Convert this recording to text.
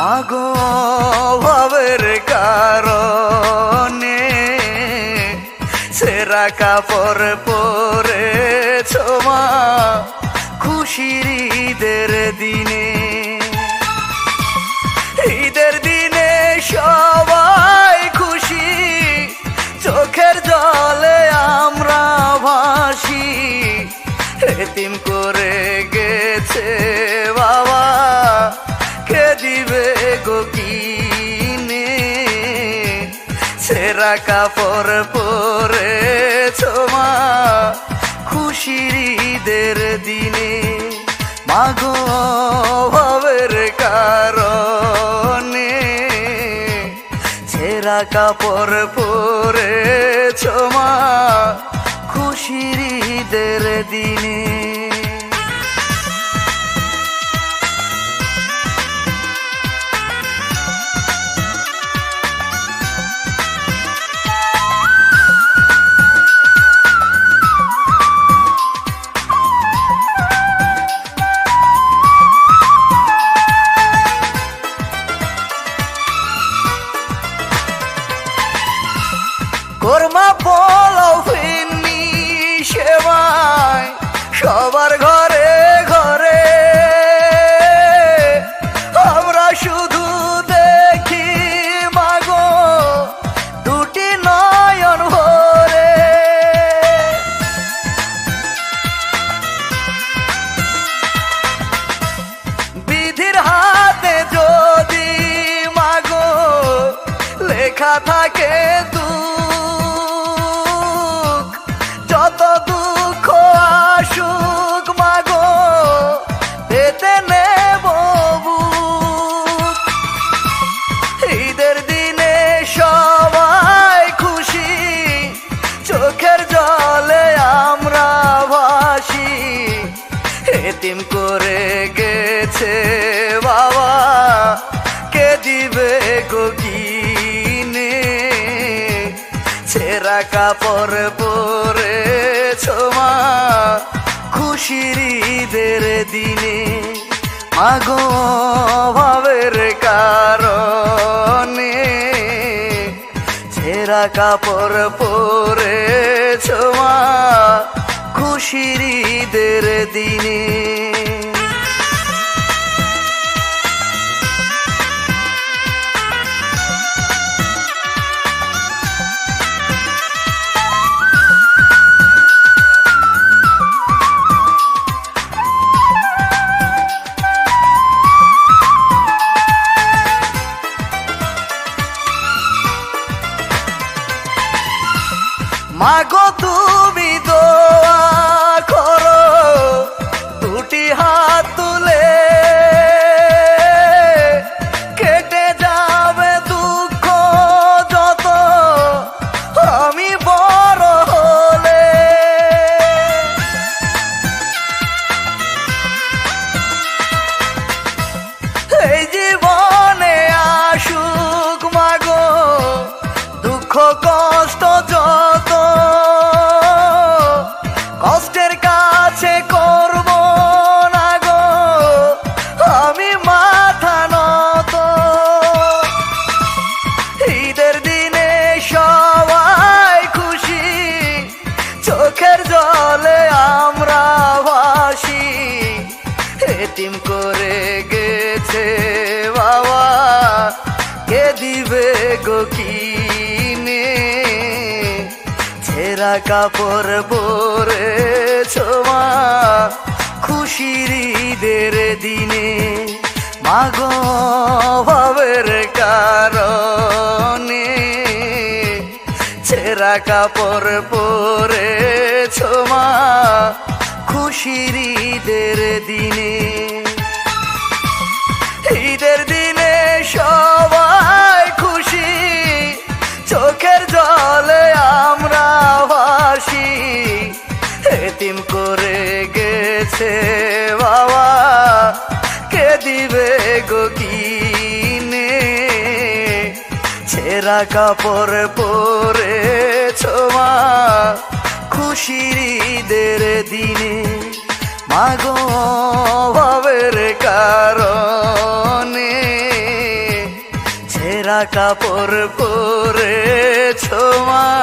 মাগো ভাবের কারণে। সেরা কাপড় পরে ছোমা খুশির ঈদের দিনে। ঈদের দিনে সবাই খুশি, চোখের জলে আমরা ভাসি। এতিম করে গেছে দিবে গো সেরা কাপড় পরে ছোমা খুশির ঈদের দিনে। মাগো ভাবের কারণে সেরা কাপড় পরে ছোমা থাকে দুঃখ, যত দুঃখ আসুক মাগো, পেতে নেব। ঈদের দিনে সবাই খুশি, চোখের জলে আমরা ভাসি এতিম করে গেছে বাবা, কে দিবে কাপড় পরে ছোমা খুশির ঈদের দিনে মাগো ভাবের কারণে ছেঁড়া কাপড় পরে ছোমা খুশির ঈদের দিনে মাগো চোখের জলে আমরা ভাসি। এতিম করে গেছে বাবা। কে দিবে গো কিনে? ছেঁড়া কাপড় পরে ছোমা খুশির ঈদের দিনে। মাগো ভাবের কারণে। ছেঁড়া কাপড় পরে ছোমা খুশির ঈদের দিনে। ঈদের দিনে সবাই খুশি, চোখের জলে আমরা ভাসি। এতিম করে গেছে বাবা, কে দিবে গো কিনে? ছেঁড়া কাপড় পরে ছোমা খুশির দের দিনে মাগো ভাবের কারণে ছেঁড়া কাপড় পরে ছোমা